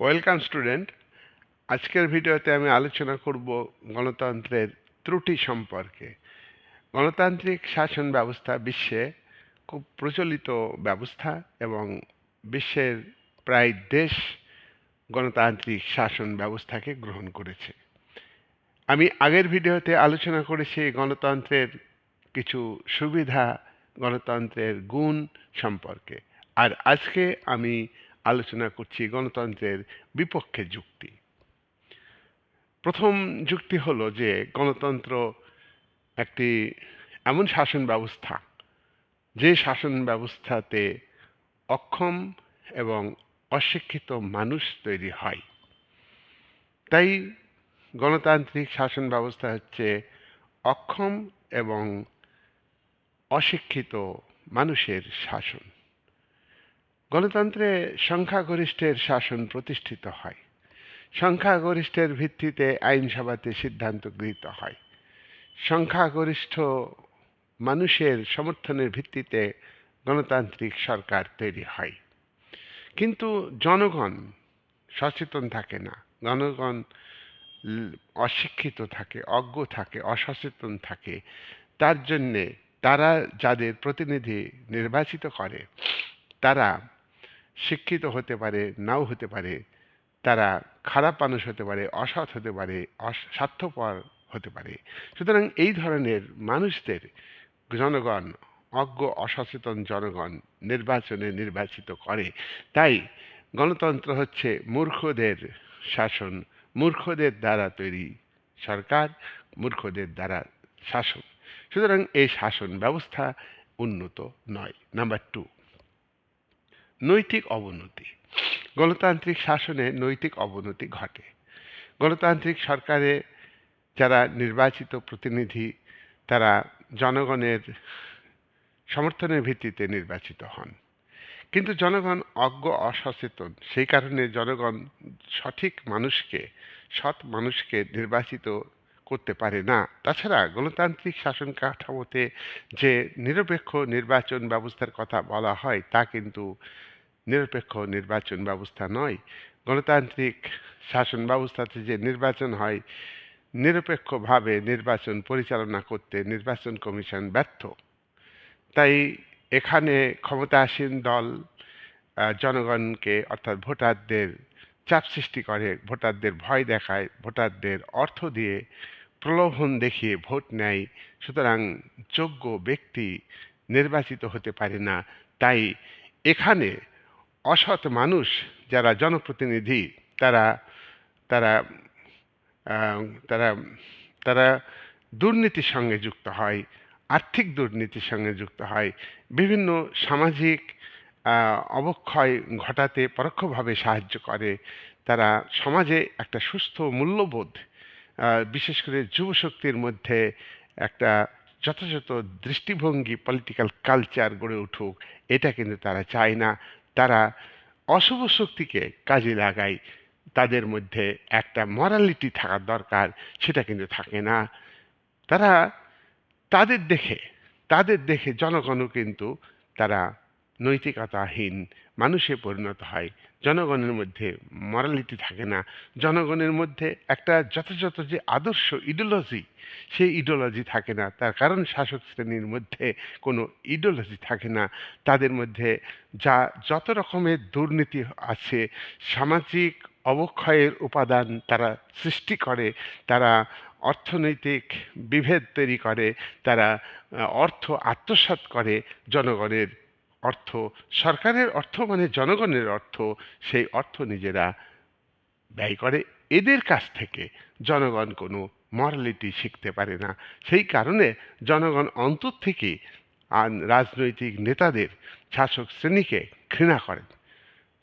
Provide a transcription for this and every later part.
Welcome student আজকের ভিডিওতে আমি আলোচনা করব গণতন্ত্রের ত্রুটি সম্পর্কে। গণতান্ত্রিক শাসন ব্যবস্থা বিশ্বে খুব প্রচলিত ব্যবস্থা এবং বিশ্বের প্রায় দেশ গণতান্ত্রিক শাসন ব্যবস্থাকে গ্রহণ করেছে। আমি আগের ভিডিওতে আলোচনা করেছি গণতন্ত্রের কিছু সুবিধা, গণতন্ত্রের গুণ সম্পর্কে। আর আজকে আমি আলোচনা করছি, গণতন্ত্রের বিপক্ষে যুক্তি। প্রথম যুক্তি হলো যে, গণতন্ত্র একটি এমন শাসন ব্যবস্থা, যে শাসন ব্যবস্থাতে অক্ষম এবং অশিক্ষিত মানুষ তৈরি হয়। তাই গণতান্ত্রিক শাসন ব্যবস্থা হচ্ছে অক্ষম এবং অশিক্ষিত মানুষের শাসন। গণতন্ত্রে সংখ্যাগরিষ্ঠের শাসন প্রতিষ্ঠিত হয়। সংখ্যাগরিষ্ঠের ভিত্তিতে আইনসভাতে সিদ্ধান্ত গৃহীত হয়। সংখ্যাগরিষ্ঠ মানুষের সমর্থনের ভিত্তিতে গণতান্ত্রিক সরকার তৈরি হয়। কিন্তু জনগণ সচেতন থাকে না। জনগণ অশিক্ষিত থাকে, অজ্ঞ থাকে, অসচেতন থাকে। তার জন্যে তারা যাদের প্রতিনিধি নির্বাচিত করে, তারা শিক্ষিত হতে পারে, নাও হতে পারে, তারা খারাপ মানুষ হতে পারে, অসৎ হতে পারে স্বার্থপর হতে পারে। সুতরাং এই ধরনের মানুষদের জনগণ, অজ্ঞ, অসচেতন জনগণ নির্বাচনে নির্বাচিত করে। তাই গণতন্ত্র হচ্ছে মূর্খদের শাসন, মূর্খদের দ্বারা তৈরি সরকার, মূর্খদের দ্বারা শাসন। সুতরাং এই শাসন ব্যবস্থা উন্নত নয়। নাম্বার টু নৈতিক অবনতি। গণতান্ত্রিক শাসনে নৈতিক অবনতি ঘটে। গণতান্ত্রিক সরকারে যারা নির্বাচিত প্রতিনিধি, তারা জনগণের সমর্থনের ভিত্তিতে নির্বাচিত হন। কিন্তু জনগণ অজ্ঞ, অসচেতন। সেই কারণে জনগণ সঠিক মানুষকে, সৎ মানুষকে নির্বাচিত করতে পারে না। তাছাড়া গণতান্ত্রিক শাসন কাঠামোতে যে নিরপেক্ষ নির্বাচন ব্যবস্থার কথা বলা হয়, তা কিন্তু নিরপেক্ষ নির্বাচন ব্যবস্থা নয়। গণতান্ত্রিক শাসন ব্যবস্থাতে যে নির্বাচন হয়, নিরপেক্ষভাবে নির্বাচন পরিচালনা করতে নির্বাচন কমিশন ব্যর্থ। তাই এখানে ক্ষমতাসীন দল জনগণকে অর্থাৎ ভোটারদের চাপ সৃষ্টি করে, ভোটারদের ভয় দেখায়, ভোটারদের অর্থ দিয়ে প্রলোভন দেখিয়ে ভোট নেয়। সুতরাং যোগ্য ব্যক্তি নির্বাচিত হতে পারে না। তাই এখানে অসৎ মানুষ যারা জনপ্রতিনিধি, তারা তারা তারা তারা দুর্নীতির সঙ্গে যুক্ত হয়, আর্থিক দুর্নীতির সঙ্গে যুক্ত হয়, বিভিন্ন সামাজিক অবক্ষয় ঘটাতে পরোক্ষভাবে সাহায্য করে, তারা সমাজে একটা সুস্থ মূল্যবোধ বিশেষ করে যুবশক্তির মধ্যে একটা যথাযথ দৃষ্টিভঙ্গি পলিটিক্যাল কালচার গড়ে উঠুক, এটা কিন্তু তারা চায় না। তারা অশুভ শক্তিকে কাজে লাগায়। তাদের মধ্যে একটা মরালিটি থাকার দরকার, সেটা কিন্তু থাকে না। তারা তাদের দেখে তাদের দেখে জনগণও কিন্তু তারা নৈতিকতাহীন, মানুষে পরিণত হয়। জনগণের মধ্যে মরালিটি থাকে না। জনগণের মধ্যে একটা যথাযথ যে আদর্শ ইডিওলজি সেই ইডিওলজি থাকে না। তার কারণ শাসক শ্রেণির মধ্যে কোনো ইডিওলজি থাকে না। তাদের মধ্যে যা যত রকমের দুর্নীতি আছে, সামাজিক অবক্ষয়ের উপাদান তারা সৃষ্টি করে, তারা অর্থনৈতিক বিভেদ তৈরি করে, তারা অর্থ আত্মসাৎ করে জনগণের অর্থ, সরকারের অর্থ মানে জনগণের অর্থ, সেই অর্থ নিজেরা ব্যয় করে। এদের কাছ থেকে জনগণ কোনো মরালিটি শিখতে পারে না। সেই কারণে জনগণ অন্তর থেকে আন- রাজনৈতিক নেতাদের শাসক শ্রেণীকে ঘৃণা করেন।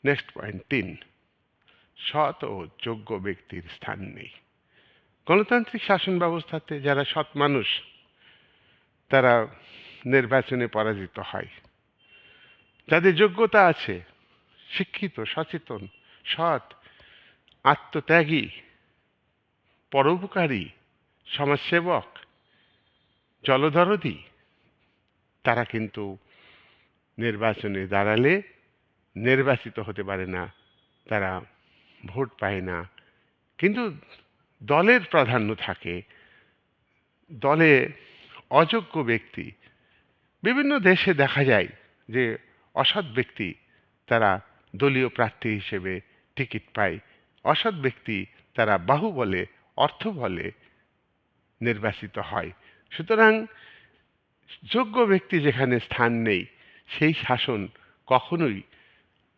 নেক্সট পয়েন্ট তিন। সৎ ও যোগ্য ব্যক্তির স্থান নেই। গণতান্ত্রিক শাসন ব্যবস্থাতে যারা সৎ মানুষ, তারা নির্বাচনে পরাজিত হয়। যাদের যোগ্যতা আছে, শিক্ষিত, সচেতন, সৎ, আত্মত্যাগী, পরোপকারী, সমাজসেবক, জলদরদি, তারা কিন্তু নির্বাচনে দাঁড়ালে নির্বাচিত হতে পারে না, তারা ভোট পায় না। কিন্তু দলের প্রাধান্য থাকে, দলে অযোগ্য ব্যক্তি, বিভিন্ন দেশে দেখা যায় যে অসৎ ব্যক্তি তারা দলীয় প্রার্থী হিসেবে টিকিট পায়। অসৎ ব্যক্তি তারা বাহুবলে অর্থ বলে নির্বাচিত হয়। সুতরাং যোগ্য ব্যক্তি যেখানে স্থান নেই, সেই শাসন কখনোই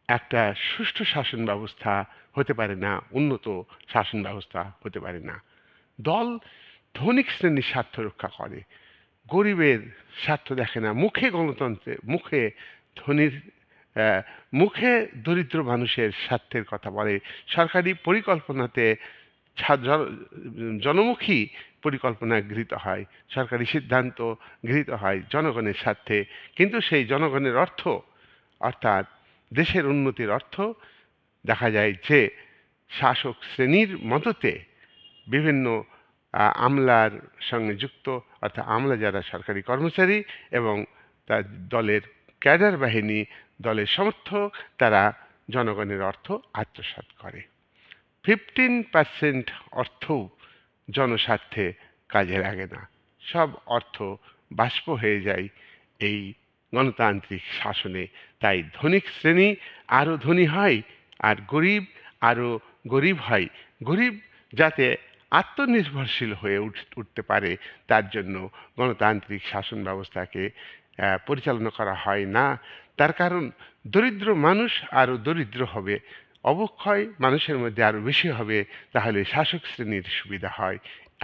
একটা সুষ্ঠু শাসন ব্যবস্থা হতে পারে না, উন্নত শাসন ব্যবস্থা হতে পারে না। দল ধনিক শ্রেণির স্বার্থ রক্ষা করে। গরিবের স্বার্থ দেখে না, মুখে গণতন্ত্রে, মুখে ধনীর মুখে দরিদ্র মানুষের স্বার্থের কথা বলে। সরকারি পরিকল্পনাতে জনমুখী পরিকল্পনা গৃহীত হয়। সরকারি সিদ্ধান্ত গৃহীত হয় জনগণের স্বার্থে। কিন্তু সেই জনগণের অর্থ, অর্থাৎ দেশের উন্নতির অর্থ, দেখা যায় যে শাসক শ্রেণির মততে বিভিন্ন আমলার সঙ্গে যুক্ত, অর্থাৎ আমলা যারা সরকারি কর্মচারী এবং তার দলের ক্যাডার বাহিনী দলের সমর্থক, তারা জনগণের অর্থ আত্মসাৎ করে। ফিফটিন পার্সেন্ট অর্থও জনস্বার্থে কাজে লাগে না। সব অর্থ বাষ্প হয়ে যায় এই গণতান্ত্রিক শাসনে। তাই ধনিক শ্রেণি আরও ধনী হয় আর গরিব আরও গরিব হয়। গরিব যাতে আত্মনির্ভরশীল হয়ে উঠ- উঠতে পারে, তার জন্য গণতান্ত্রিক শাসন ব্যবস্থাকে পরিচালনা করা হয় না। তার কারণ দরিদ্র মানুষ আরও দরিদ্র হবে। অবক্ষয় মানুষের মধ্যে আরও বেশি হবে, তাহলে শাসক শ্রেণির সুবিধা হয়।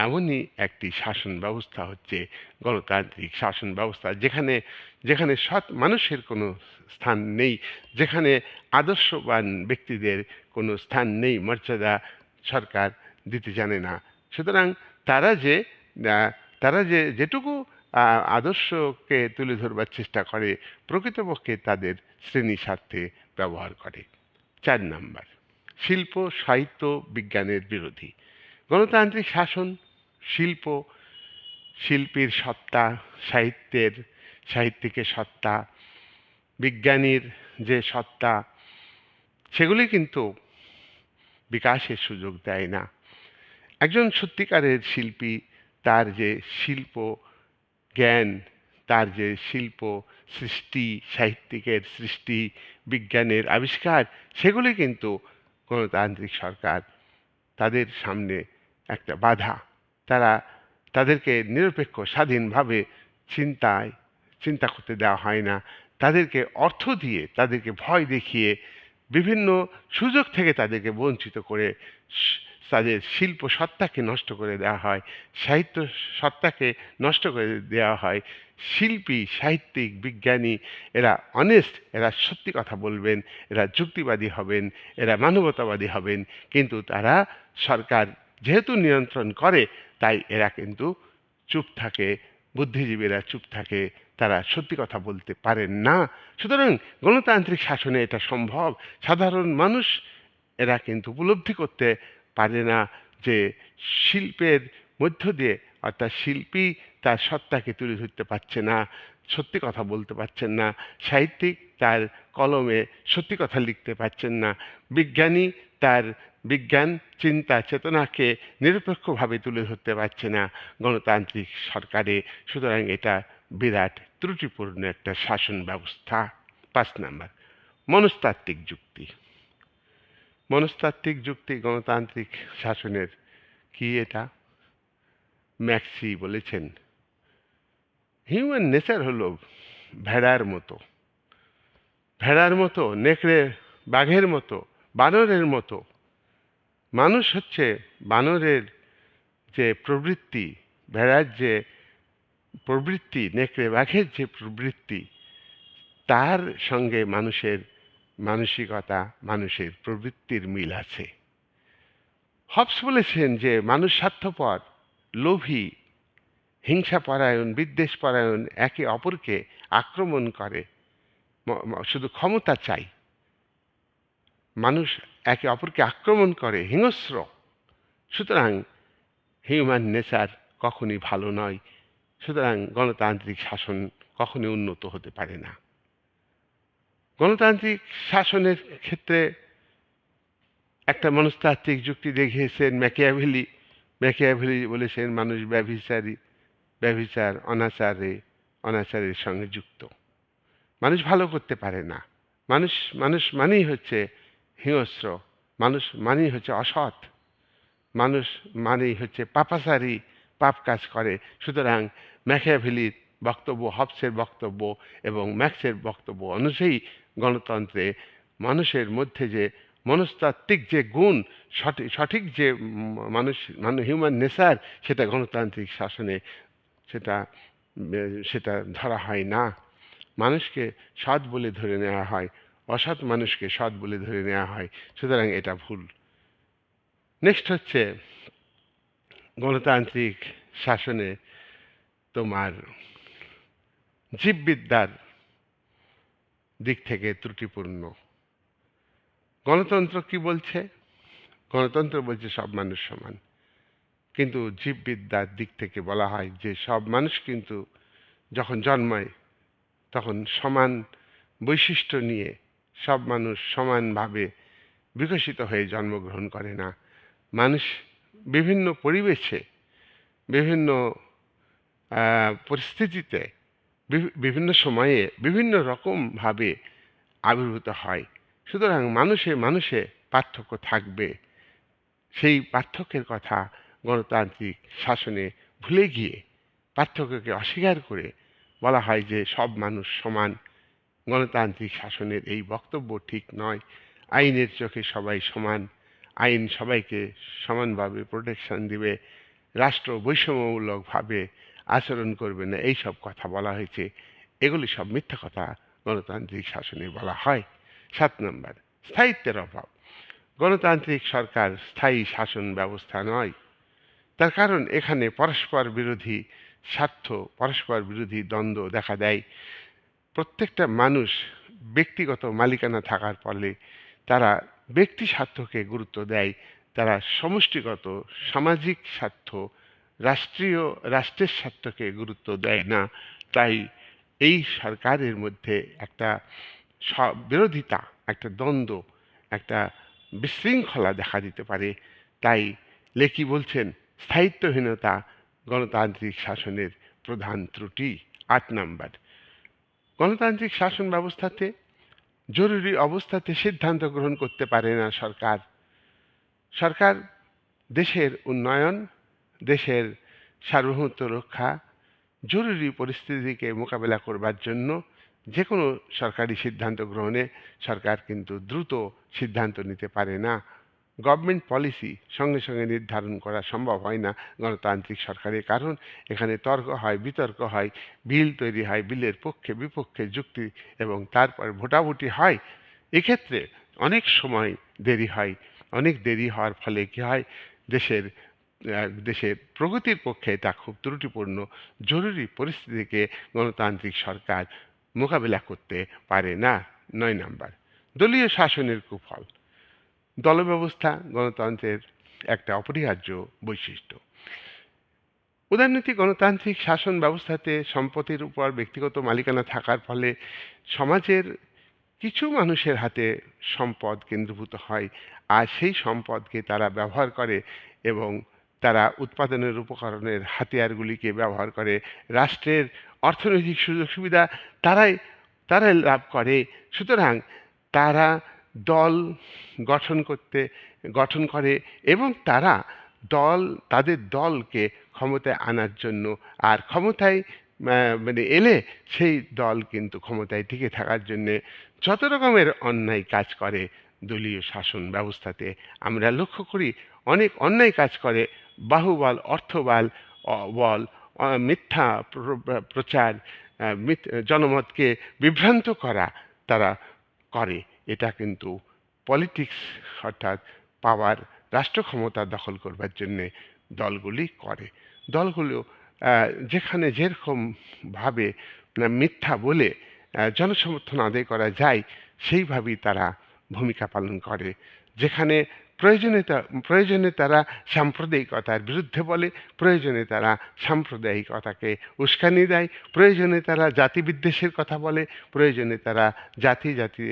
এমনই একটি শাসন ব্যবস্থা হচ্ছে, গণতান্ত্রিক শাসন ব্যবস্থা, যেখানে যেখানে সৎ মানুষের কোনো স্থান নেই, যেখানে আদর্শবান ব্যক্তিদের কোনো স্থান নেই, মর্যাদা সরকার দিতে জানে না। সুতরাং তারা যে তারা যে যেটুকু আদর্শকে তুলে ধরবার চেষ্টা করে, প্রকৃতপক্ষে তাদের শ্রেণি স্বার্থে ব্যবহার করে। চার নাম্বার, শিল্প, সাহিত্য, বিজ্ঞানের বিরোধী। গণতান্ত্রিক শাসন, শিল্প, শিল্পীর সত্তা, সাহিত্যের, সাহিত্যিকের সত্তা, বিজ্ঞানীর যে সত্তা, সেগুলি কিন্তু বিকাশের সুযোগ দেয় না। একজন সত্যিকারের শিল্পী তার যে শিল্প জ্ঞান, তার যে শিল্প, সৃষ্টি, সাহিত্যিকের সৃষ্টি, বিজ্ঞানের আবিষ্কার, সেগুলি কিন্তু গণতান্ত্রিক সরকার তাদের সামনে একটা বাধা। তারা তাদেরকে নিরপেক্ষ, স্বাধীনভাবে চিন্তায়, চিন্তা করতে দেওয়া হয় না। তাদেরকে অর্থ দিয়ে, তাদেরকে ভয় দেখিয়ে, বিভিন্ন সুযোগ থেকে তাদেরকে বঞ্চিত করে তাদের শিল্প সত্তাকে নষ্ট করে দেওয়া হয়, সাহিত্য সত্তাকে নষ্ট করে দেওয়া হয়, শিল্পী, সাহিত্যিক, বিজ্ঞানী, এরা অনেস্ট এরা সত্যি কথা বলবেন, এরা যুক্তিবাদী হবেন, এরা মানবতাবাদী হবেন, কিন্তু তারা সরকার যেহেতু নিয়ন্ত্রণ করে, তাই এরা কিন্তু চুপ থাকে, বুদ্ধিজীবীরা চুপ থাকে, তারা সত্যি কথা বলতে পারেন না। সুতরাং গণতান্ত্রিক শাসনে এটা সম্ভব। সাধারণ মানুষ এরা কিন্তু উপলব্ধি করতে পারে না যে শিল্পের মধ্য দিয়ে অর্থাৎ শিল্পী তার সত্তাকে তুলে ধরতে পারছে না, সত্যি কথা বলতে পারছেন না, সাহিত্যিক তার কলমে সত্যি কথা লিখতে পারছেন না, বিজ্ঞানী তার বিজ্ঞান, চিন্তা, চেতনাকে নিরপেক্ষভাবে তুলে ধরতে পারছে না গণতান্ত্রিক সরকারে। সুতরাং এটা বিরাট ত্রুটিপূর্ণ একটা শাসন ব্যবস্থা। পাঁচ নাম্বার, মনস্তাত্ত্বিক যুক্তি। মনস্তাত্ত্বিক যুক্তি গণতান্ত্রিক শাসনের কি এটা? ম্যাক্সি বলেছেন হিউম্যান নেচার হলো ভেড়ার মতো। ভেড়ার মতো নেকড়ে বাঘের মতো, বানরের মতো। মানুষ হচ্ছে বানরের যে প্রবৃত্তি, ভেড়ার যে প্রবৃত্তি, নেকড়ে, বাঘের যে প্রবৃত্তি, তার সঙ্গে মানুষের মানসিকতা, মানুষের প্রবৃত্তির মিল আছে। হবস বলেছেন যে, মানুষ স্বার্থপর, লোভী, হিংসাপরায়ণ, বিদ্বেষপরায়ণ, একে অপরকে আক্রমণ করে শুধু ক্ষমতা চাই। মানুষ একে অপরকে আক্রমণ করে, হিংস্র। সুতরাং হিউম্যান নেচার কখনই ভালো নয়। সুতরাং গণতান্ত্রিক শাসন কখনই উন্নত হতে পারে না। গণতান্ত্রিক শাসনের ক্ষেত্রে একটা মনস্তাত্ত্বিক যুক্তি দেখিয়েছেন ম্যাকিয়াভেলি। ম্যাকিয়াভেলি বলেছেন, মানুষ ব্যভিচারী, ব্যভিচার, অনাচারে, অনাচারের সঙ্গে যুক্ত। মানুষ ভালো করতে পারে না। মানুষ মানুষ মানেই হচ্ছে হিংস্র। মানুষ মানেই হচ্ছে অসৎ। মানুষ মানেই হচ্ছে পাপাচারী, পাপ কাজ করে। সুতরাং ম্যাকিয়াভেলির বক্তব্য, হবসের বক্তব্য এবং ম্যাক্সের বক্তব্য অনুযায়ী গণতন্ত্রে মানুষের মধ্যে যে মনস্তাত্ত্বিক যে গুণ সঠিক সঠিক যে মানুষ মানে হিউম্যান নেচার সেটা গণতান্ত্রিক শাসনে সেটা সেটা ধরা হয় না। মানুষকে সৎ বলে ধরে নেওয়া হয়, অসৎ মানুষকে সৎ বলে ধরে নেওয়া হয়, সুতরাং এটা ভুল। নেক্সট হচ্ছে গণতান্ত্রিক শাসনে তোমার জীববিদ্যার দিক থেকে ত্রুটিপূর্ণ। গণতন্ত্র কি বলছে? গণতন্ত্র বলছে সব মানুষ সমান। কিন্তু জীববিদ্যার দিক থেকে বলা হয় যে সব মানুষ কিন্তু যখন জন্মায়, তখন সমান বৈশিষ্ট্য নিয়ে সব মানুষ সমানভাবে বিকশিত হয়ে জন্মগ্রহণ করে না। মানুষ বিভিন্ন পরিবেশে, বিভিন্ন পরিস্থিতিতে বিভিন্ন সময়ে বিভিন্ন রকমভাবে আবির্ভূত হয়। সুতরাং মানুষে মানুষে পার্থক্য থাকবে। সেই পার্থক্যের কথা গণতান্ত্রিক শাসনে ভুলে গিয়ে পার্থক্যকে অস্বীকার করে বলা হয় যে সব মানুষ সমান। গণতান্ত্রিক শাসনের এই বক্তব্য ঠিক নয়। আইনের চোখে সবাই সমান। আইন সবাইকে সমানভাবে প্রোটেকশন দিবে। রাষ্ট্র বৈষম্যমূলকভাবে আচরণ করবে না এই সব কথা বলা হয়েছে। এগুলি সব মিথ্যা কথা, গণতান্ত্রিক শাসনে বলা হয়। সাত নম্বর, স্থায়িত্বের অভাব। গণতান্ত্রিক সরকার স্থায়ী শাসন ব্যবস্থা নয়। তার কারণ এখানে পরস্পর বিরোধী স্বার্থ, পরস্পর বিরোধী দ্বন্দ্ব দেখা দেয়। প্রত্যেকটা মানুষ ব্যক্তিগত মালিকানা থাকার ফলে তারা ব্যক্তি স্বার্থকে গুরুত্ব দেয়, তারা সমষ্টিগত সামাজিক স্বার্থ রাষ্ট্রীয়, রাষ্ট্রের স্বার্থকে গুরুত্ব দেয় না। তাই এই সরকারের মধ্যে একটা বিরোধিতা, একটা দ্বন্দ্ব, একটা বিশৃঙ্খলা দেখা দিতে পারে। তাই লেকি বলছেন, স্থায়িত্বহীনতা গণতান্ত্রিক শাসনের প্রধান ত্রুটি। আট নাম্বার, গণতান্ত্রিক শাসন ব্যবস্থাতে জরুরি অবস্থাতে সিদ্ধান্ত গ্রহণ করতে পারে না সরকার। সরকার দেশের উন্নয়ন দেশের সার্বভৌমত্ব রক্ষা জরুরি পরিস্থিতিকে মোকাবেলা করবার জন্য যে কোনো সরকারি সিদ্ধান্ত গ্রহণে সরকার কিন্তু দ্রুত সিদ্ধান্ত নিতে পারে না। গভর্নমেন্ট পলিসি সঙ্গে সঙ্গে নির্ধারণ করা সম্ভব হয় না গণতান্ত্রিক সরকারের কারণ। এখানে তর্ক হয়, বিতর্ক হয়, বিল তৈরি হয়, বিলের পক্ষে, বিপক্ষে যুক্তি এবং তারপর ভোটাভুটি হয়। এক্ষেত্রে অনেক সময় দেরি হয়, অনেক দেরি হওয়ার ফলে কী হয়, দেশের দেশের প্রগতির পক্ষে তা খুব ত্রুটিপূর্ণ, জরুরি পরিস্থিতিকে গণতান্ত্রিক সরকার মোকাবিলা করতে পারে না। নয় নাম্বার, দলীয় শাসনের কুফল। দলব্যবস্থা গণতন্ত্রের একটা অপরিহার্য বৈশিষ্ট্য। উদারনীতি গণতান্ত্রিক শাসন ব্যবস্থাতে সম্পত্তির উপর ব্যক্তিগত মালিকানা থাকার ফলে সমাজের কিছু মানুষের হাতে সম্পদ কেন্দ্রীভূত হয়, আর সেই সম্পদকে তারা ব্যবহার করে এবং তারা উৎপাদনের উপকরণের হাতিয়ারগুলিকে ব্যবহার করে, রাষ্ট্রের অর্থনৈতিক সুযোগ সুবিধা তারাই তারাই লাভ করে। সুতরাং তারা দল গঠন করতে, গঠন করে এবং তারা দল, তাদের দলকে ক্ষমতায় আনার জন্য আর ক্ষমতায় মানে এলে সেই দল কিন্তু ক্ষমতায় টিকে থাকার জন্যে যত রকমের অন্যায় কাজ করে দলীয় শাসন ব্যবস্থাতে। আমরা লক্ষ্য করি অনেক অন্যায় কাজ করে বাহুবল, অর্থবল বল মিথ্যা প্রচার জনমতকে বিভ্রান্ত করা তারা করে। এটা কিন্তু পলিটিক্স অর্থাৎ পাওয়ার রাষ্ট্র ক্ষমতা দখল করবার জন্যে দলগুলি করে। দলগুলো যেখানে যেরকম ভাবে মিথ্যা বলে জনসমর্থন আদায় করা যায়, সেইভাবেই তারা ভূমিকা পালন করে। যেখানে প্রয়োজনে প্রয়োজনে তারা সাম্প্রদায়িকতার বিরুদ্ধে বলে, প্রয়োজনে তারা সাম্প্রদায়িকতাকে উস্কানি দেয়, প্রয়োজনে তারা জাতিবিদ্বেষের কথা বলে, প্রয়োজনে তারা জাতি জাতি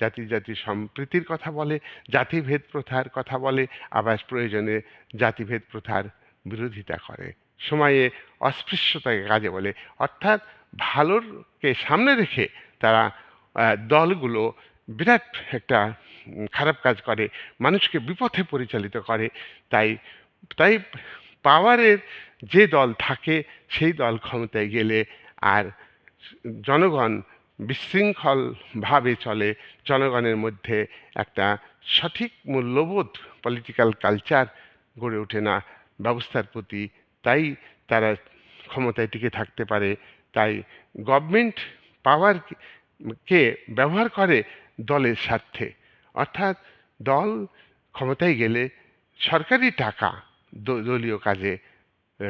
জাতি জাতি সম্প্রীতির কথা বলে জাতিভেদ প্রথার কথা বলে, আবার প্রয়োজনে জাতিভেদ প্রথার বিরোধিতা করে। সময়ে অস্পৃশ্যতাকে কাজে বলে। অর্থাৎ ভালোরকে সামনে রেখে তারা দলগুলো বিরাট একটা খারাপ কাজ করে, মানুষকে বিপথে পরিচালিত করে। তাই তাই পাওয়ারের যে দল থাকে, সেই দল ক্ষমতায় গেলে আর জনগণ বিশৃঙ্খলভাবে চলে, জনগণের মধ্যে একটা সঠিক মূল্যবোধ পলিটিক্যাল কালচার গড়ে ওঠে না ব্যবস্থার প্রতি। তাই তারা ক্ষমতায় টিকে থাকতে পারে। তাই গভর্নমেন্ট পাওয়ার কে ব্যবহার করে দলের স্বার্থে। অর্থাৎ দল ক্ষমতায় গেলে সরকারি টাকা দলীয় কাজে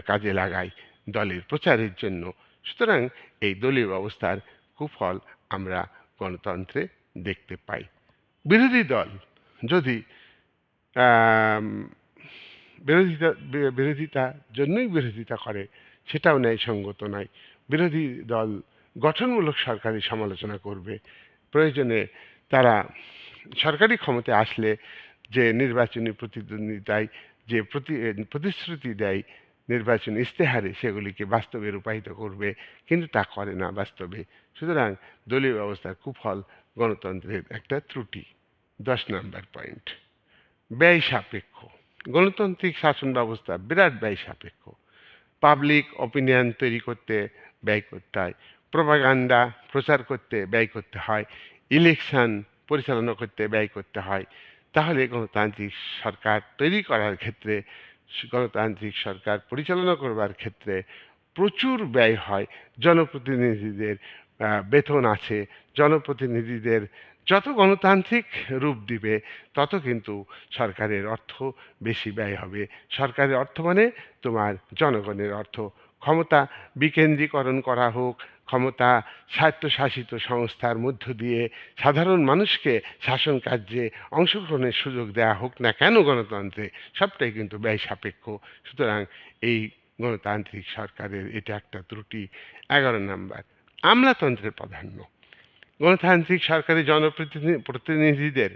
কাজে লাগায় দলের প্রচারের জন্য। সুতরাং এই দলীয় ব্যবস্থার কুফল আমরা গণতন্ত্রে দেখতে পাই। বিরোধী দল যদি বিরোধিতা বিরোধিতার জন্যই বিরোধিতা করে, সেটাও ন্যায়সঙ্গত নয়। বিরোধী দল গঠনমূলক সরকারি সমালোচনা করবে। প্রয়োজনে তারা সরকারি ক্ষমতায় আসলে যে নির্বাচনী প্রতিদ্বন্দ্বিতায় যে প্রতি, প্রতিশ্রুতি দেয় নির্বাচন ইস্তেহারে সেগুলিকে বাস্তবে রূপায়িত করবে, কিন্তু তা করে না বাস্তবে। সুতরাং দলীয় ব্যবস্থার কুফল গণতন্ত্রের একটা ত্রুটি। দশ নম্বর পয়েন্ট। ব্যয় সাপেক্ষ। গণতান্ত্রিক শাসন ব্যবস্থা বিরাট ব্যয় সাপেক্ষ। পাবলিক অপিনিয়ন তৈরি করতে ব্যয় করতে হয়, প্রপাগান্ডা প্রচার করতে ব্যয় করতে হয় ইলেকশন পরিচালনা করতে, ব্যয় করতে হয়। তাহলে গণতান্ত্রিক সরকার তৈরি করার ক্ষেত্রে, গণতান্ত্রিক সরকার পরিচালনা করবার ক্ষেত্রে প্রচুর ব্যয় হয়। জনপ্রতিনিধিদের বেতন আছে। জনপ্রতিনিধিদের যত গণতান্ত্রিক রূপ দিবে, তত কিন্তু সরকারের অর্থ বেশি ব্যয় হবে। সরকারের অর্থ মানে তোমার জনগণের অর্থ। ক্ষমতা বিকেন্দ্রীকরণ করা হোক ক্ষমতা স্বায়ত্তশাসিত সংস্থার মধ্য দিয়ে সাধারণ মানুষকে শাসন কার্যে অংশগ্রহণের সুযোগ দেওয়া হোক না কেন গণতন্ত্রে, সবটাই কিন্তু ব্যয় সাপেক্ষ। সুতরাং এই গণতান্ত্রিক সরকারের এটা একটা ত্রুটি। এগারো নাম্বার, আমলাতন্ত্রের প্রাধান্য। গণতান্ত্রিক সরকারি জনপ্রতিনিধি প্রতিনিধিদের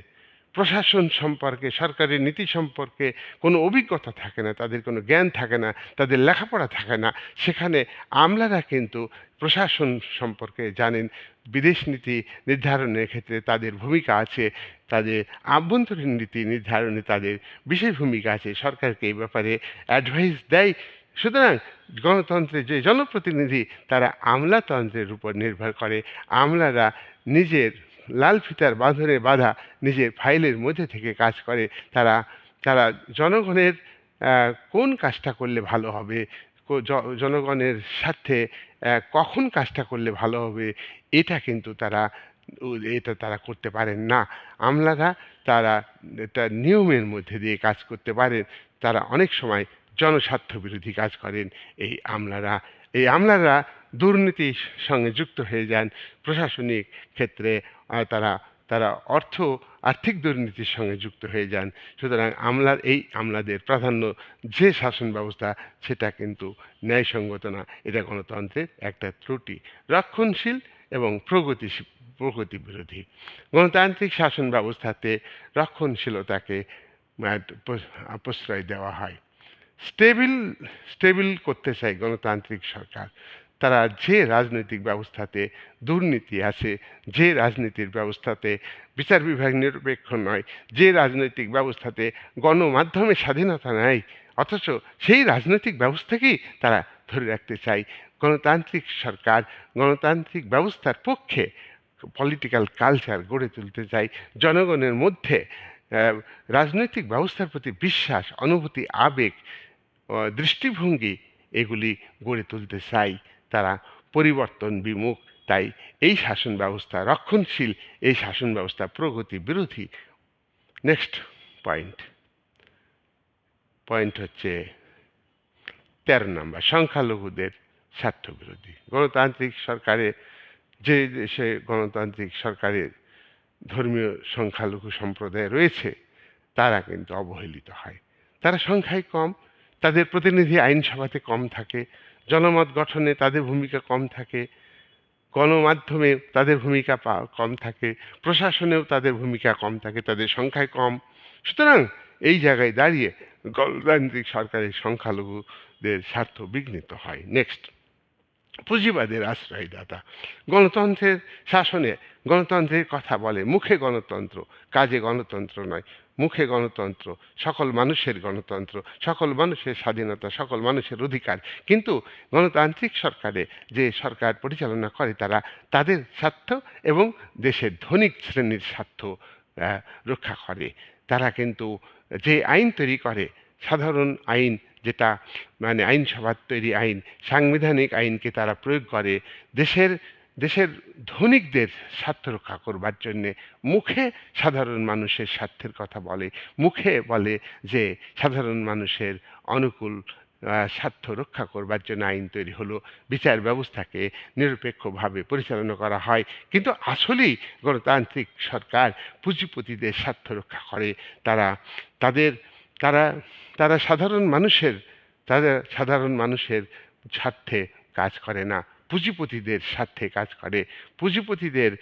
প্রশাসন সম্পর্কে, সরকারি নীতি সম্পর্কে কোনো অভিজ্ঞতা থাকে না, তাদের কোনো জ্ঞান থাকে না, তাদের লেখাপড়া থাকে না। সেখানে আমলারা কিন্তু প্রশাসন সম্পর্কে জানেন, বিদেশ নীতি নির্ধারণের ক্ষেত্রে তাদের ভূমিকা আছে, তাদের আভ্যন্তরীণ নীতি নির্ধারণে তাদের বিশেষ ভূমিকা আছে, সরকারকে এই ব্যাপারে অ্যাডভাইস দেয়। সুতরাং গণতন্ত্রের যে জনপ্রতিনিধি, তারা আমলাতন্ত্রের উপর নির্ভর করে। আমলারা নিজের লাল ফিতার বাঁধনে বাঁধা নিজের ফাইলের মধ্যে থেকে কাজ করে। তারা তারা জনগণের কোন কাজটা করলে ভালো হবে? জনগণের আহ, কখন কাজটা করলে ভালো হবে? এটা কিন্তু তারা এটা তারা করতে পারেন না। আমলারা তারা এটা নিয়মের মধ্যে দিয়ে কাজ করতে পারেন। তারা অনেক সময় জনস্বার্থ বিরোধী কাজ করেন। এই আমলারা এই আমলারা দুর্নীতির সঙ্গে যুক্ত হয়ে যান। প্রশাসনিক ক্ষেত্রে তারা তারা অর্থ, আর্থিক দুর্নীতির সঙ্গে যুক্ত হয়ে যান। সুতরাং আমলার, এই আমলাদের প্রাধান্য যে শাসন ব্যবস্থা, সেটা কিন্তু ন্যায়সঙ্গত না। এটা গণতন্ত্রের একটা ত্রুটি। রক্ষণশীল এবং প্রগতি প্রগতি বিরোধী। গণতান্ত্রিক শাসন ব্যবস্থাতে রক্ষণশীলতাকে প্রশ্রয় দেওয়া হয়। স্টেবিল স্টেবিল করতে চায় গণতান্ত্রিক সরকার। তারা যে রাজনৈতিক ব্যবস্থাতে দুর্নীতি আছে, যে রাজনীতির ব্যবস্থাতে বিচার বিভাগ নিরপেক্ষ নয়, যে রাজনৈতিক ব্যবস্থাতে গণমাধ্যমে স্বাধীনতা নাই, অথচ সেই রাজনৈতিক ব্যবস্থাকেই তারা ধরে রাখতে চায়। গণতান্ত্রিক সরকার গণতান্ত্রিক ব্যবস্থার পক্ষে পলিটিক্যাল কালচার গড়ে তুলতে চায়। জনগণের মধ্যে রাজনৈতিক ব্যবস্থার প্রতি বিশ্বাস, অনুভূতি, আবেগ দৃষ্টিভঙ্গি এগুলি গড়ে তুলতে চাই। তারা পরিবর্তন বিমুখ, তাই এই শাসন ব্যবস্থা রক্ষণশীল, এই শাসন ব্যবস্থা প্রগতি বিরোধী। নেক্সট পয়েন্ট পয়েন্ট হচ্ছে তেরো নম্বর, সংখ্যালঘুদের স্বার্থ বিরোধী গণতান্ত্রিক সরকারে যে দেশে গণতান্ত্রিক সরকারের ধর্মীয় সংখ্যালঘু সম্প্রদায় রয়েছে, তারা কিন্তু অবহেলিত হয়। তারা সংখ্যায় কম তাদের প্রতিনিধি আইনসভাতে কম থাকে, জনমত গঠনে তাদের ভূমিকা কম থাকে, গণমাধ্যমে তাদের ভূমিকা কম থাকে, প্রশাসনেও তাদের ভূমিকা কম থাকে, তাদের সংখ্যায় কম। সুতরাং এই জায়গায় দাঁড়িয়ে গণতান্ত্রিক সরকারের সংখ্যালঘুদের স্বার্থ বিঘ্নিত হয়। নেক্সট পুঁজিবাদের আশ্রয়দাতা। গণতন্ত্রের শাসনে গণতন্ত্রের কথা বলে, মুখে গণতন্ত্র, কাজে গণতন্ত্র নয়। মুখে গণতন্ত্র, সকল মানুষের গণতন্ত্র, সকল মানুষের স্বাধীনতা, সকল মানুষের অধিকার। কিন্তু গণতান্ত্রিক সরকারে যে সরকার পরিচালনা করে তারা তাদের স্বার্থ এবং দেশের ধনিক শ্রেণির স্বার্থ রক্ষা করে। তারা কিন্তু যে আইন তৈরি করে, সাধারণ আইন যেটা মানে আইনসভার তৈরি আইন, সাংবিধানিক আইনকে তারা প্রয়োগ করে, দেশের দেশের ধনিকদের স্বার্থ রক্ষা করবার জন্যে মুখে সাধারণ মানুষের স্বার্থের কথা বলে, মুখে বলে যে সাধারণ মানুষের অনুকূল স্বার্থ রক্ষা করবার জন্য আইন তৈরি হলো, বিচার ব্যবস্থাকে নিরপেক্ষভাবে পরিচালনা করা হয়। কিন্তু আসলেই গণতান্ত্রিক সরকার পুঁজিপতিদের স্বার্থ রক্ষা করে, তারা তাদের তারা তারা সাধারণ মানুষের তাদের সাধারণ মানুষের স্বার্থে কাজ করে না। পুঁজিপতিদের স্বার্থে কাজ করে। পুঁজিপতিদের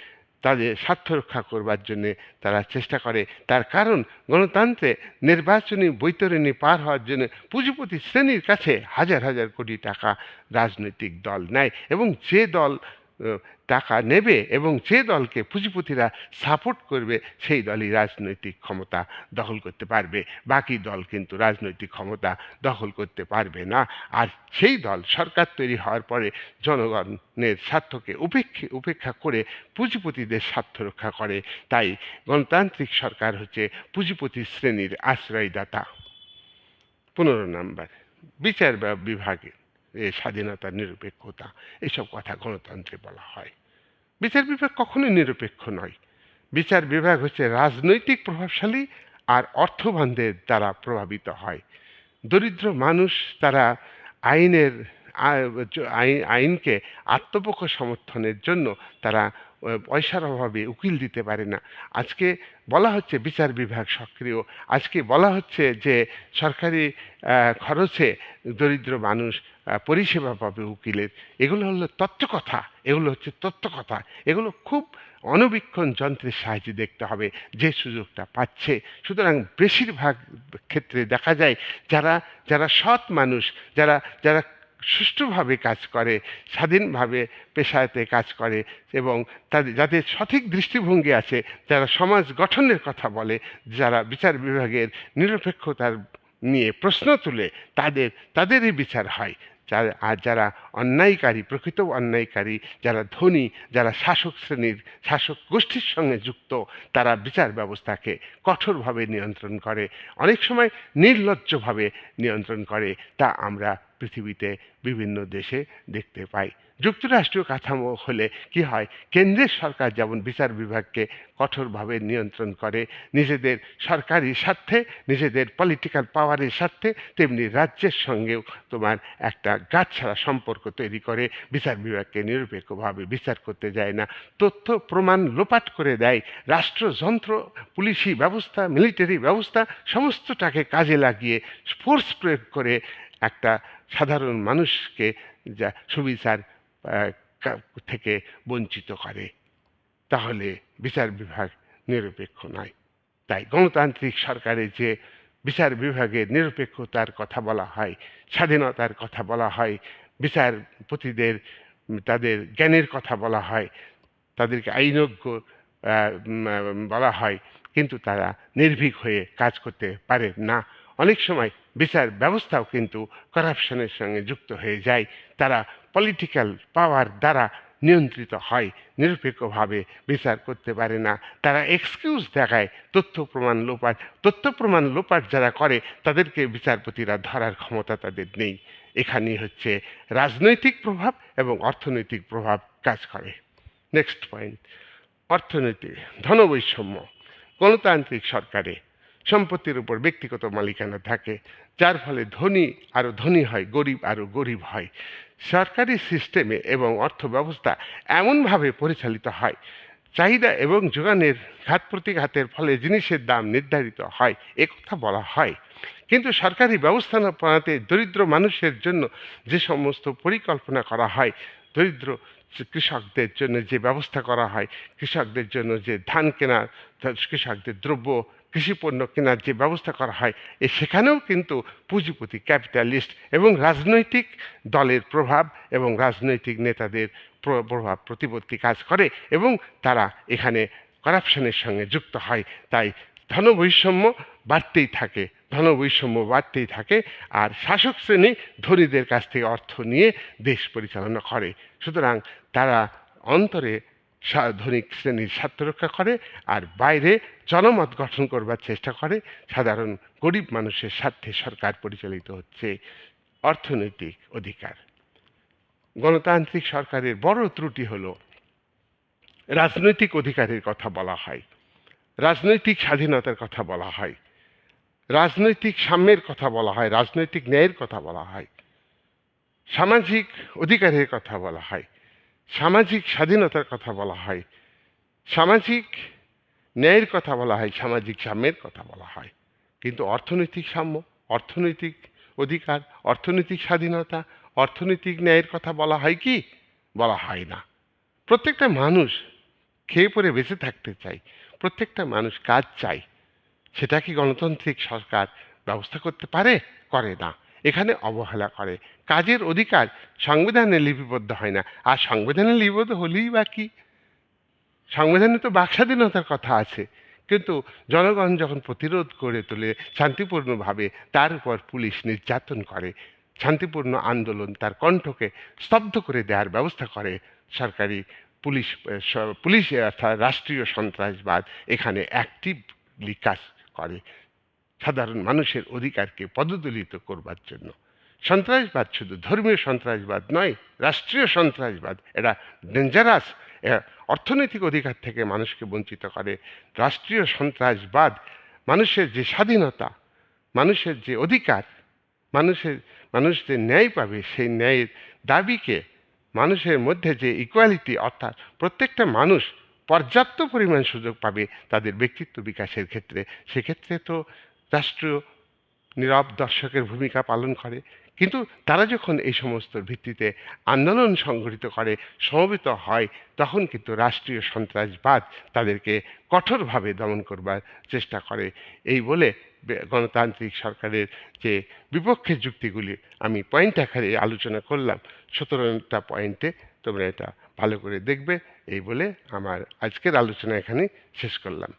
তাদের স্বার্থ রক্ষা করবার জন্যে তারা চেষ্টা করে। তার কারণ গণতন্ত্রে নির্বাচনী বৈতরণী পার হওয়ার জন্য পুঁজিপতি শ্রেণির কাছে হাজার হাজার কোটি টাকা রাজনৈতিক দল নেয় এবং যে দল টাকা নেবে এবং যে দলকে পুঁজিপতিরা সাপোর্ট করবে, সেই দলই রাজনৈতিক ক্ষমতা দখল করতে পারবে। বাকি দল কিন্তু রাজনৈতিক ক্ষমতা দখল করতে পারবে না। আর সেই দল সরকার তৈরি হওয়ার পরে জনগণের স্বার্থকে উপেক্ষা উপেক্ষা করে পুঁজিপতিদের স্বার্থ রক্ষা করে। তাই গণতান্ত্রিক সরকার হচ্ছে পুঁজিপতি শ্রেণির আশ্রয়দাতা। পনেরো নাম্বার, বিচার বিভাগে স্বাধীনতা নিরপেক্ষতা। এসব কথা গণতন্ত্রে বলা হয়। বিচার বিভাগ কখনোই নিরপেক্ষ নয়। বিচার বিভাগ হচ্ছে রাজনৈতিক প্রভাবশালী আর অর্থবানদের দ্বারা প্রভাবিত হয়। দরিদ্র মানুষ তারা আইনের, আইন- আইনকে আত্মপক্ষ সমর্থনের জন্য তারা পয়সার অভাবে উকিল দিতে পারে না। আজকে বলা হচ্ছে বিচার বিভাগ সক্রিয়। আজকে বলা হচ্ছে যে সরকারি খরচে দরিদ্র মানুষ পরিষেবা পাবে উকিলের। এগুলো হলো তত্ত্বকথা, এগুলো হচ্ছে তত্ত্বকথা। এগুলো খুব অনবীক্ষণ যন্ত্রের সাহায্যে দেখতে হবে, যে সুযোগটা পাচ্ছে। সুতরাং বেশিরভাগ ক্ষেত্রে দেখা যায় যারা যারা সৎ মানুষ, যারা যারা সুষ্ঠুভাবে কাজ করে, স্বাধীনভাবে পেশাতে কাজ করে এবং তাদের যাদের সঠিক দৃষ্টিভঙ্গি আছে, যারা সমাজ গঠনের কথা বলে, যারা বিচার বিভাগের নিরপেক্ষতার নিয়ে প্রশ্ন তুলে, তাদের, তাদেরই বিচার হয়। আর যারা অন্যায়কারী, প্রকৃত অন্যায়কারী, যারা ধনী, যারা শাসক শ্রেণির, শাসক গোষ্ঠীর সঙ্গে যুক্ত, তারা বিচার ব্যবস্থাকে কঠোরভাবে নিয়ন্ত্রণ করে, অনেক সময় নির্লজ্জভাবে নিয়ন্ত্রণ করে। তা আমরা পৃথিবীতে বিভিন্ন দেশে দেখতে পাই। যুক্তরাষ্ট্রীয় কাঠামো হলে কি হয়? কেন্দ্রের সরকার যেমন বিচার বিভাগকে কঠোরভাবে নিয়ন্ত্রণ করে নিজেদের সরকারি স্বার্থে, নিজেদের পলিটিক্যাল পাওয়ারের স্বার্থে, তেমনি রাজ্যের সঙ্গেও তোমার একটা গাছছাড়া সম্পর্ক তৈরি করে বিচার বিভাগকে নিরপেক্ষভাবে বিচার করতে যায় না। তথ্য প্রমাণ লোপাট করে দেয় রাষ্ট্রযন্ত্র পুলিশি ব্যবস্থা মিলিটারি ব্যবস্থা, সমস্তটাকে কাজে লাগিয়ে ফোর্স প্রয়োগ করে একটা সাধারণ মানুষকে যা সুবিচার থেকে বঞ্চিত করে। তাহলে বিচার বিভাগ নিরপেক্ষ নয়। তাই গণতান্ত্রিক সরকারের যে বিচার বিভাগের নিরপেক্ষতার কথা বলা হয়, স্বাধীনতার কথা বলা হয়, বিচারপতিদের, তাদের জ্ঞানের কথা বলা হয়, তাদেরকে আইনজ্ঞ বলা হয়, কিন্তু তারা নির্ভীক হয়ে কাজ করতে পারে না। অনেক সময় বিচার ব্যবস্থাও কিন্তু করাপশনের সঙ্গে যুক্ত হয়ে যায়। তারা পলিটিক্যাল পাওয়ার দ্বারা নিয়ন্ত্রিত হয়, নিরপেক্ষভাবে বিচার করতে পারে না। তারা এক্সকিউজ দেখায়, তথ্য প্রমাণ লোপাট, তথ্য প্রমাণ লোপাট যারা করে, তাদেরকে বিচারপতিরা ধরার ক্ষমতা তাদের নেই। এখানেই হচ্ছে রাজনৈতিক প্রভাব এবং অর্থনৈতিক প্রভাব কাজ করে। নেক্সট পয়েন্ট অর্থনীতি, ধনবৈষম্য, গণতান্ত্রিক সরকারে সম্পত্তির উপর ব্যক্তিগত মালিকানা থাকে, যার ফলে ধনী আরও ধনী হয়, গরিব আরও গরিব হয়। সরকারি সিস্টেমে এবং অর্থ ব্যবস্থা এমনভাবে পরিচালিত হয়, চাহিদা এবং যোগানের ঘাত প্রতিঘাতের ফলে জিনিসের দাম নির্ধারিত হয় একথা বলা হয়। কিন্তু সরকারি ব্যবস্থাপনাতে দরিদ্র মানুষের জন্য যে সমস্ত পরিকল্পনা করা হয়, দরিদ্র কৃষকদের জন্য যে ব্যবস্থা করা হয়, কৃষকদের জন্য যে ধান কেনার কৃষকদের দ্রব্য কৃষিপণ্য কেনার যে ব্যবস্থা করা হয়, এ সেখানেও কিন্তু পুঁজিপতি ক্যাপিটালিস্ট এবং রাজনৈতিক দলের প্রভাব এবং রাজনৈতিক নেতাদের প্র- প্রভাব প্রতিপত্তি কাজ করে এবং তারা এখানে করাপশনের সঙ্গে যুক্ত হয়। তাই ধনবৈষম্য বাড়তেই থাকে, ধনবৈষম্য বাড়তেই থাকে আর শাসক শ্রেণি ধনীদের কাছ থেকে অর্থ নিয়ে দেশ পরিচালনা করে। সুতরাং তারা অন্তরে ধনিক শ্রেণির স্বার্থ রক্ষা করে আর বাইরে জনমত গঠন করবার চেষ্টা করে। সাধারণ গরিব মানুষের স্বার্থে সরকার পরিচালিত হচ্ছে অর্থনৈতিক অধিকার। গণতান্ত্রিক সরকারের বড় ত্রুটি হল রাজনৈতিক অধিকারের কথা বলা হয়, রাজনৈতিক স্বাধীনতার কথা বলা হয়, রাজনৈতিক সাম্যের কথা বলা হয়, রাজনৈতিক ন্যায়ের কথা বলা হয়, সামাজিক অধিকারের কথা বলা হয়। সামাজিক স্বাধীনতার কথা বলা হয়। সামাজিক ন্যায়ের কথা বলা হয়, সামাজিক সাম্যের কথা বলা হয়। কিন্তু অর্থনৈতিক সাম্য, অর্থনৈতিক অধিকার, অর্থনৈতিক স্বাধীনতা, অর্থনৈতিক ন্যায়ের কথা বলা হয় কি? বলা হয় না। প্রত্যেকটা মানুষ খেয়ে পরে বেঁচে থাকতে চায়। প্রত্যেকটা মানুষ কাজ চাই সেটা কি গণতান্ত্রিক সরকার ব্যবস্থা করতে পারে? করে না। এখানে অবহেলা করে। কাজের অধিকার সংবিধানে লিপিবদ্ধ হয় না। আর সংবিধানে লিপিবদ্ধ হলেই বা কি? সংবিধানে তো বাকস্বাধীনতার কথা আছে। কিন্তু জনগণ যখন প্রতিরোধ করে তোলে শান্তিপূর্ণভাবে, তার উপর পুলিশ নির্যাতন করে, শান্তিপূর্ণ আন্দোলন তার কণ্ঠকে স্তব্ধ করে দেওয়ার ব্যবস্থা করে, সরকারি পুলিশ পুলিশ অর্থাৎ রাষ্ট্রীয় সন্ত্রাসবাদ এখানে অ্যাক্টিভলি কাজ করে। সাধারণ মানুষের অধিকারকে পদদলিত করবার জন্য। সন্ত্রাসবাদ শুধু ধর্মীয় সন্ত্রাসবাদ নয়, রাষ্ট্রীয় সন্ত্রাসবাদ, এটা ডেঞ্জারাস অর্থনৈতিক অধিকার থেকে মানুষকে বঞ্চিত করে। রাষ্ট্রীয় সন্ত্রাসবাদ মানুষের যে স্বাধীনতা, মানুষের যে অধিকার, মানুষের, মানুষ যে ন্যায় পাবে সেই ন্যায়ের দাবিকে মানুষের মধ্যে যে ইকুয়ালিটি অর্থাৎ প্রত্যেকটা মানুষ পর্যাপ্ত পরিমাণ সুযোগ পাবে তাদের ব্যক্তিত্ব বিকাশের ক্ষেত্রে। সেক্ষেত্রে তো রাষ্ট্রীয় নীরব দর্শকের ভূমিকা পালন করে। কিন্তু তারা যখন এই সমস্ত ভিত্তিতে আন্দোলন সংগঠিত করে, সমবেত হয়, তখন কিন্তু রাষ্ট্রীয় সন্ত্রাসবাদ তাদেরকে কঠোরভাবে দমন করবার চেষ্টা করে। এই বলে গণতান্ত্রিক সরকারের যে বিপক্ষে যুক্তিগুলি, আমি পয়েন্ট আকারে আলোচনা করলাম। সতেরোটা পয়েন্টে তোমরা এটা ভালো করে দেখবে। এই বলে আমার আজকের আলোচনা এখানে শেষ করলাম।